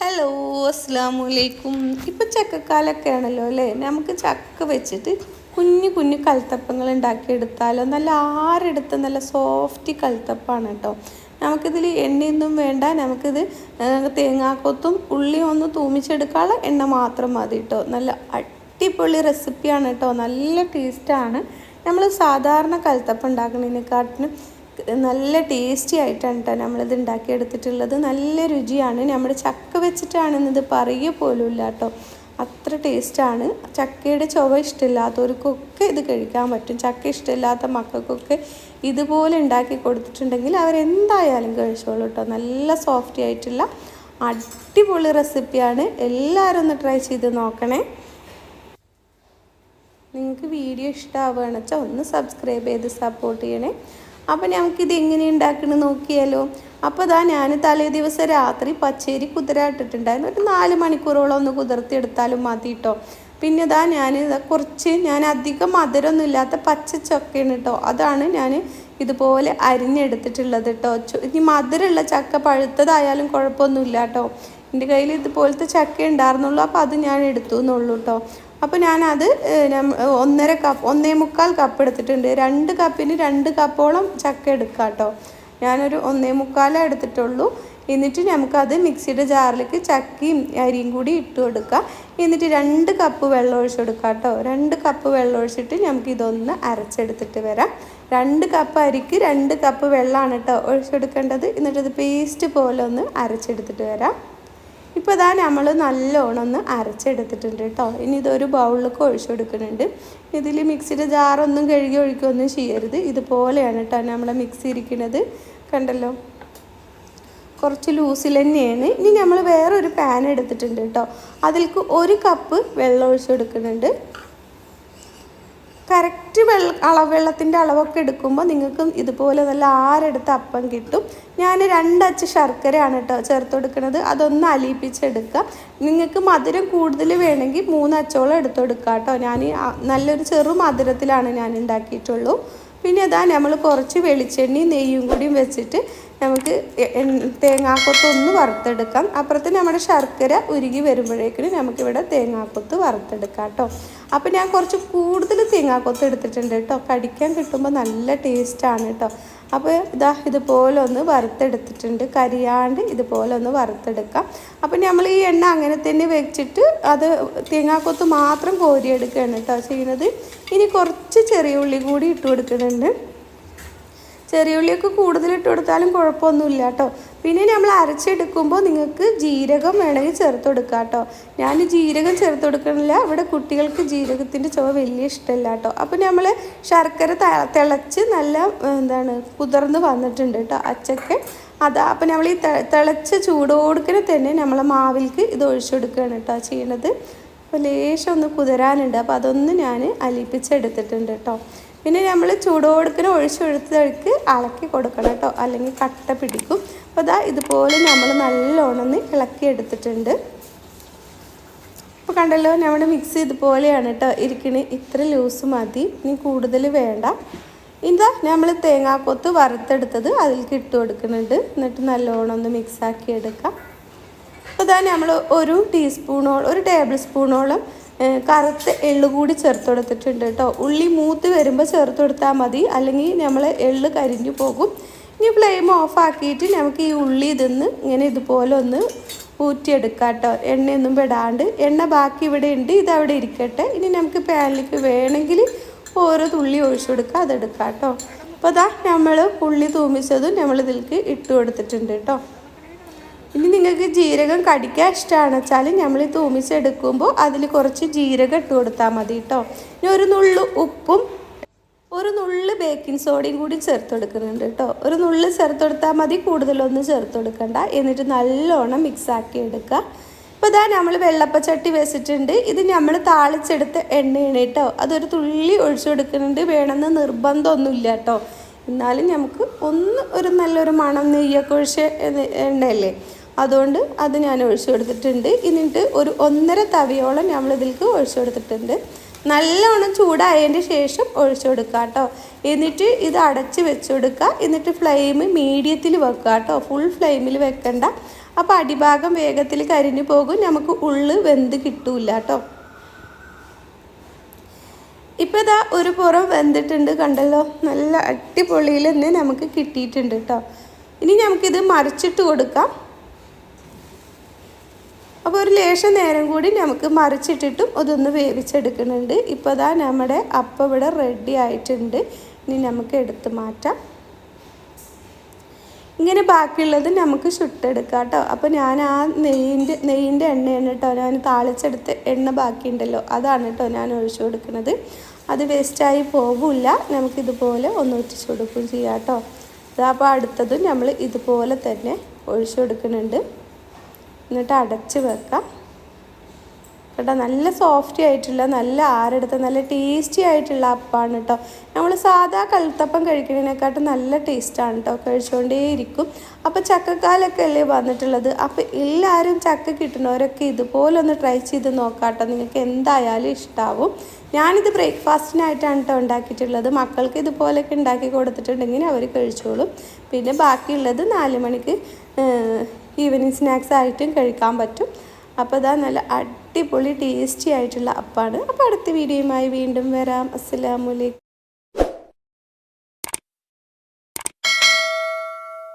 Hello അസ്സാം അലൈക്കും ഇപ്പോൾ ചക്കക്കാലൊക്കെ ആണല്ലോ അല്ലേ? നമുക്ക് ചക്ക വെച്ചിട്ട് കുഞ്ഞു കുഞ്ഞു കൽത്തപ്പങ്ങൾ ഉണ്ടാക്കിയെടുത്താലോ? നല്ല ആരെടുത്ത് നല്ല സോഫ്റ്റ് കൽത്തപ്പാണ് കേട്ടോ. നമുക്കിതിൽ എണ്ണയൊന്നും വേണ്ട. നമുക്കിത് തേങ്ങാക്കൊത്തും ഉള്ളിയും ഒന്ന് തൂമിച്ചെടുക്കാനുള്ള എണ്ണ മാത്രം മതി കേട്ടോ. നല്ല അടിപൊളി റെസിപ്പിയാണ് കേട്ടോ. നല്ല ടേസ്റ്റാണ് നമ്മൾ സാധാരണ കൽത്തപ്പം ഉണ്ടാക്കുന്നതിനെക്കാട്ടിനും നല്ല ടേസ്റ്റി ആയിട്ടാണ് കേട്ടോ നമ്മളിത് ഉണ്ടാക്കിയെടുത്തിട്ടുള്ളത്. നല്ല രുചിയാണ്. നമ്മൾ ചക്ക വെച്ചിട്ടാണെന്നത് പറയുക പോലും ഇല്ല കേട്ടോ അത്ര ടേസ്റ്റാണ് ചക്കയുടെ ചുവ ഇഷ്ടമില്ലാത്തവർക്കൊക്കെ ഇത് കഴിക്കാൻ പറ്റും. ചക്ക ഇഷ്ടമില്ലാത്ത മക്കൾക്കൊക്കെ ഇതുപോലെ ഉണ്ടാക്കി കൊടുത്തിട്ടുണ്ടെങ്കിൽ അവരെന്തായാലും കഴിച്ചോളൂ കേട്ടോ നല്ല സോഫ്റ്റി ആയിട്ടുള്ള അടിപൊളി റെസിപ്പിയാണ് എല്ലാവരും ഒന്ന് ട്രൈ ചെയ്ത് നോക്കണേ. നിങ്ങൾക്ക് വീഡിയോ ഇഷ്ടമാവുകയാണെന്ന് വെച്ചാൽ ഒന്ന് സബ്സ്ക്രൈബ് ചെയ്ത് സപ്പോർട്ട് ചെയ്യണേ. അപ്പോൾ ഇത് എങ്ങനെ ഉണ്ടാക്കണം നോക്കിയാലോ. അപ്പോൾ ഇതാ ഞാൻ തലേ ദിവസം രാത്രി പച്ചേരി കുതിരാട്ടിട്ടുണ്ടായിരുന്നു ഒരു നാല് മണിക്കൂറോളം ഒന്ന് കുതിർത്തിയെടുത്താലും മതി കേട്ടോ പിന്നെ ഇതാ ഞാൻ കുറച്ച് ഞാൻ അധികം മധുരമൊന്നും ഇല്ലാത്ത പച്ച ചക്കയാണ് കേട്ടോ അതാണ് ഞാൻ ഇതുപോലെ അരിഞ്ഞെടുത്തിട്ടുള്ളത് കേട്ടോ ഇനി മധുരമുള്ള ചക്ക പഴുത്തതായാലും കുഴപ്പമൊന്നുമില്ല കേട്ടോ എന്റെ കയ്യിൽ ഇതുപോലത്തെ ചക്ക ഉണ്ടായിരുന്നുള്ളൂ. അപ്പോൾ അത് ഞാൻ എടുത്തു എന്നുള്ളൂ കേട്ടോ അപ്പോൾ ഞാനത് ഒന്നര കപ്പ് ഒന്നേ മുക്കാൽ കപ്പ് എടുത്തിട്ടുണ്ട്. രണ്ട് കപ്പിന് രണ്ട് കപ്പോളം ചക്ക എടുക്കാം കേട്ടോ ഞാനൊരു ഒന്നേ മുക്കാലേ എടുത്തിട്ടുള്ളൂ. എന്നിട്ട് നമുക്കത് മിക്സിയുടെ ജാറിലേക്ക് ചക്കയും അരിയും കൂടി ഇട്ട് കൊടുക്കുക എന്നിട്ട് രണ്ട് കപ്പ് വെള്ളം ഒഴിച്ച് കൊടുക്കുക കേട്ടോ രണ്ട് കപ്പ് വെള്ളം ഒഴിച്ചിട്ട് നമുക്കിതൊന്ന് അരച്ചെടുത്തിട്ട് വരാം. രണ്ട് കപ്പ് അരിക്ക് രണ്ട് കപ്പ് വെള്ളമാണ് കേട്ടോ ഒഴിച്ചെടുക്കേണ്ടത് എന്നിട്ടത് പേസ്റ്റ് പോലെ ഒന്ന് അരച്ചെടുത്തിട്ട് വരാം. ഇപ്പോൾ ഇതാ നമ്മൾ നല്ലോണം ഒന്ന് അരച്ചെടുത്തിട്ടുണ്ട് കേട്ടോ ഇനി ഇതൊരു ബൗളിലേക്ക് ഒഴിച്ചു കൊടുക്കുന്നുണ്ട്. ഇതിൽ മിക്സിയുടെ ജാറൊന്നും കഴുകി ഒഴിക്കുകയൊന്നും ചെയ്യരുത്. ഇതുപോലെയാണ് കേട്ടോ നമ്മളെ മിക്സി ഇരിക്കുന്നത് കണ്ടല്ലോ? കുറച്ച് ലൂസിൽ തന്നെയാണ്. ഇനി നമ്മൾ വേറൊരു പാൻ എടുത്തിട്ടുണ്ട് കേട്ടോ അതിൽക്ക് ഒരു കപ്പ് വെള്ളം ഒഴിച്ച് കൊടുക്കുന്നുണ്ട്. കറക്റ്റ് വെള്ള അളവ് വെള്ളത്തിന്റെ അളവൊക്കെ എടുക്കുമ്പോൾ നിങ്ങൾക്ക് ഇതുപോലെ നല്ല ആരെടുത്ത് അപ്പം കിട്ടും. ഞാൻ രണ്ടച്ച് ശർക്കരയാണ് കേട്ടോ ചേർത്ത് കൊടുക്കുന്നത്. അതൊന്ന് അലിയിപ്പിച്ചെടുക്കുക നിങ്ങൾക്ക് മധുരം കൂടുതൽ വേണമെങ്കിൽ മൂന്നച്ചോളം എടുത്ത് കൊടുക്കുക കേട്ടോ. ഞാൻ നല്ലൊരു ചെറു മധുരത്തിലാണ് ഞാൻ ഉണ്ടാക്കിയിട്ടുള്ളൂ. പിന്നെ അതാ നമ്മൾ കുറച്ച് വെളിച്ചെണ്ണയും നെയ്യും കൂടിയും വെച്ചിട്ട് നമുക്ക് തേങ്ങാക്കൊത്ത് ഒന്ന് വറുത്തെടുക്കാം. അപ്പുറത്ത് നമ്മുടെ ശർക്കര ഉരുകി വരുമ്പോഴേക്കിനും നമുക്കിവിടെ തേങ്ങാക്കൊത്ത് വറുത്തെടുക്കാം കേട്ടോ അപ്പോൾ ഞാൻ കുറച്ച് കൂടുതൽ തേങ്ങാക്കൊത്ത് എടുത്തിട്ടുണ്ട് കേട്ടോ കടിക്കാൻ കിട്ടുമ്പോൾ നല്ല ടേസ്റ്റാണ് കേട്ടോ അപ്പോൾ ഇതാ ഇതുപോലെ ഒന്ന് വറുത്തെടുത്തിട്ടുണ്ട്. കരിയാണ്ട് ഇതുപോലെ ഒന്ന് വറുത്തെടുക്കാം. അപ്പോൾ നമ്മൾ ഈ എണ്ണ അങ്ങനെ തന്നെ വെച്ചിട്ട് അത് തേങ്ങാക്കൊത്ത് മാത്രം കോരിയെടുക്കുകയാണ് കേട്ടോ ചെയ്യുന്നത്. ഇനി കുറച്ച് ചെറിയ ഉള്ളി കൂടി ഇട്ട് കൊടുക്കുന്നുണ്ട്. ചെറിയ ഉള്ളിയൊക്കെ കൂടുതൽ ഇട്ട് കൊടുത്താലും കുഴപ്പമൊന്നുമില്ല കേട്ടോ. പിന്നെ നമ്മൾ അരച്ചെടുക്കുമ്പോൾ നിങ്ങൾക്ക് ജീരകം വേണമെങ്കിൽ ചേർത്ത് കൊടുക്കാം കേട്ടോ. ഞാൻ ജീരകം ചേർത്ത് കൊടുക്കണില്ല. ഇവിടെ കുട്ടികൾക്ക് ജീരകത്തിന്റെ ചുവ വലിയ ഇഷ്ടമില്ല കേട്ടോ. അപ്പോൾ നമ്മൾ ശർക്കര തിളച്ച് നല്ല എന്താണ് കുതിർന്ന് വന്നിട്ടുണ്ട് കേട്ടോ അച്ചക്ക്. അതാ അപ്പം നമ്മൾ ഈ തിളച്ച് ചൂടോടുക്കനെ തന്നെ നമ്മൾ മാവിൽക്ക് ഇത് ഒഴിച്ചു കൊടുക്കുകയാണ് കേട്ടോ ചെയ്യണത്. അപ്പോൾ ലേശം ഒന്ന് കുതിരാനുണ്ട്. അപ്പോൾ അതൊന്ന് ഞാൻ അലിപ്പിച്ചെടുത്തിട്ടുണ്ട് കേട്ടോ. പിന്നെ നമ്മൾ ചൂടോടുക്കിന് ഒഴിച്ചൊഴുത്തക്ക് ഇളക്കി കൊടുക്കണം കേട്ടോ. അല്ലെങ്കിൽ കട്ട പിടിക്കും. അപ്പോൾ അതാ ഇതുപോലെ നമ്മൾ നല്ലോണമെന്ന് ഇളക്കി എടുത്തിട്ടുണ്ട്. അപ്പോൾ കണ്ടല്ലോ നമ്മുടെ മിക്സ് ഇതുപോലെയാണ് കേട്ടോ. ഇരിക്കണേ. ഇത്ര ലൂസ് മതി. ഇനി കൂടുതൽ വേണ്ട. ഇതാ നമ്മൾ തേങ്ങാക്കൊത്ത് വറുത്തെടുത്തത് അതിലേക്ക് ഇട്ട് കൊടുക്കുന്നുണ്ട്. എന്നിട്ട് നല്ലോണം ഒന്ന് മിക്സാക്കി എടുക്കാം. അപ്പോൾ ഇതാ നമ്മൾ ഒരു ടീസ്പൂണോളം ഒരു ടേബിൾ സ്പൂണോളം കറുത്ത എള്ള് കൂടി ചേർത്ത് കൊടുത്തിട്ടുണ്ട് കേട്ടോ. ഉള്ളി മൂത്ത് വരുമ്പോൾ ചേർത്ത് കൊടുത്താൽ മതി. അല്ലെങ്കിൽ നമ്മൾ എള്ള് കരിഞ്ഞു പോകും. ഇനി ഫ്ലെയിം ഓഫാക്കിയിട്ട് നമുക്ക് ഈ ഉള്ളി ഇതിന്ന് ഇങ്ങനെ ഇതുപോലെ ഒന്ന് ഊറ്റിയെടുക്കാം കേട്ടോ. എണ്ണയൊന്നും പെടാണ്ട്. എണ്ണ ബാക്കി ഇവിടെ ഉണ്ട്. ഇത് അവിടെ ഇരിക്കട്ടെ. ഇനി നമുക്ക് പാനിലേക്ക് വേണമെങ്കിൽ ഓരോ തുള്ളി ഒഴിച്ചു കൊടുക്കുക അതെടുക്കാം കേട്ടോ. അപ്പോൾ അതാ നമ്മൾ ഉള്ളി തൂമിച്ചതും നമ്മൾ ഇതിലേക്ക് ഇട്ട് കൊടുത്തിട്ടുണ്ട് കേട്ടോ. നിങ്ങൾക്ക് ജീരകം കടിക്കാൻ ഇഷ്ടമാണ് വെച്ചാൽ നമ്മൾ തൂമിച്ചെടുക്കുമ്പോൾ അതിൽ കുറച്ച് ജീരകം ഇട്ട് കൊടുത്താൽ മതി കേട്ടോ ഇനി ഒരു നുള്ളു ഉപ്പും ഒരു നുള്ളു ബേക്കിംഗ് സോഡയും കൂടി ചേർത്ത് കൊടുക്കുന്നുണ്ട് കേട്ടോ ഒരു നുള്ളു ചേർത്ത് കൊടുത്താൽ മതി കൂടുതലൊന്നും ചേർത്ത് കൊടുക്കണ്ട. എന്നിട്ട് നല്ലോണം മിക്സാക്കി എടുക്കുക ഇപ്പോൾ ഇതാ നമ്മൾ വെള്ളപ്പച്ചട്ടി വെച്ചിട്ടുണ്ട്. ഇത് നമ്മൾ താളിച്ചെടുത്ത എണ്ണയാണ് കേട്ടോ അതൊരു തുള്ളി ഒഴിച്ചു കൊടുക്കുന്നുണ്ട്. വേണമെന്ന് നിർബന്ധമൊന്നുമില്ല കേട്ടോ എന്നാലും നമുക്ക് ഒന്ന് ഒരു നല്ലൊരു മണം നെയ്യൊക്കെ ഒഴിച്ച് എണ്ണ- എണ്ണയല്ലേ? അതുകൊണ്ട് അത് ഞാൻ ഒഴിച്ചു കൊടുത്തിട്ടുണ്ട്. എന്നിട്ട് ഒരു ഒന്നര തവിയോളം നമ്മൾ ഇതിലേക്ക് ഒഴിച്ചു കൊടുത്തിട്ടുണ്ട്. നല്ലോണം ചൂടായതിന്റെ ശേഷം ഒഴിച്ചു കൊടുക്കുക കേട്ടോ എന്നിട്ട് ഇത് അടച്ച് വെച്ച് കൊടുക്കുക എന്നിട്ട് ഫ്ലെയിം മീഡിയത്തിൽ വെക്കുക കേട്ടോ ഫുൾ ഫ്ലെയിമിൽ വെക്കണ്ട. അപ്പോൾ അടിഭാഗം വേഗത്തിൽ കരിഞ്ഞു പോകും. നമുക്ക് ഉള്ളു വെന്ത് കിട്ടൂല കേട്ടോ ഇപ്പോൾ ഇതാ ഒരു പുറം വെന്തിട്ടുണ്ട് കണ്ടല്ലോ. നല്ല അടിപൊളിയിൽ തന്നെ നമുക്ക് കിട്ടിയിട്ടുണ്ട് കേട്ടോ ഇനി നമുക്കിത് മറിച്ചിട്ട് കൊടുക്കാം. അപ്പോൾ ഒരു ലേശം നേരം കൂടി നമുക്ക് മറിച്ചിട്ടിട്ടും ഇതൊന്ന് വേവിച്ചെടുക്കുന്നുണ്ട്. ഇപ്പോൾ ഇതാ നമ്മുടെ അപ്പം ഇവിടെ റെഡി ആയിട്ടുണ്ട്. ഇനി നമുക്ക് എടുത്ത് മാറ്റാം. ഇങ്ങനെ ബാക്കിയുള്ളത് നമുക്ക് ചുട്ടെടുക്കാം കേട്ടോ. അപ്പോൾ ഞാൻ ആ നെയ്യിന്റെ നെയ്യിന്റെ എണ്ണയാണ് കേട്ടോ. ഞാൻ താളിച്ചെടുത്ത് എണ്ണ ബാക്കിയുണ്ടല്ലോ. അതാണ് കേട്ടോ ഞാൻ ഒഴിച്ചു കൊടുക്കുന്നത്. അത് വേസ്റ്റായി പോകില്ല നമുക്കിതുപോലെ ഒന്ന് ഒറ്റിച്ച് കൊടുക്കുകയും ചെയ്യാം കേട്ടോ. അപ്പോൾ അടുത്തതും നമ്മൾ ഇതുപോലെ തന്നെ ഒഴിച്ചു കൊടുക്കുന്നുണ്ട്. എന്നിട്ട് അടച്ച് വെക്കാം. കേട്ടോ നല്ല സോഫ്റ്റി ആയിട്ടുള്ള നല്ല ആരെടുത്ത നല്ല ടേസ്റ്റി ആയിട്ടുള്ള അപ്പമാണ് കേട്ടോ നമ്മൾ സാധാ കൽത്തപ്പം കഴിക്കുന്നതിനെക്കാട്ടും നല്ല ടേസ്റ്റാണ് കേട്ടോ കഴിച്ചുകൊണ്ടേയിരിക്കും അപ്പോൾ ചക്കക്കാലൊക്കെ അല്ലേ വന്നിട്ടുള്ളത്? അപ്പോൾ എല്ലാവരും ചക്ക കിട്ടുന്നവരൊക്കെ ഇതുപോലെ ഒന്ന് ട്രൈ ചെയ്ത് നോക്കാം കേട്ടോ നിങ്ങൾക്ക് എന്തായാലും ഇഷ്ടാവും. ഞാനിത് ബ്രേക്ക്ഫാസ്റ്റിനായിട്ടാണ് കേട്ടോ ഉണ്ടാക്കിയിട്ടുള്ളത്. മക്കൾക്ക് ഇതുപോലെയൊക്കെ ഉണ്ടാക്കി കൊടുത്തിട്ടുണ്ടെങ്കിൽ അവർ കഴിച്ചോളും. പിന്നെ ബാക്കിയുള്ളത് നാല് മണിക്ക് ഈവനിങ് സ്നാക്സ് ആയിട്ടും കഴിക്കാൻ പറ്റും. അപ്പോൾ ഇതാ നല്ല അടിപൊളി ടേസ്റ്റി ആയിട്ടുള്ള അപ്പാണ്. അപ്പോൾ അടുത്ത വീഡിയോയുമായി വീണ്ടും വരാം. അസ്സലാമലൈക്കും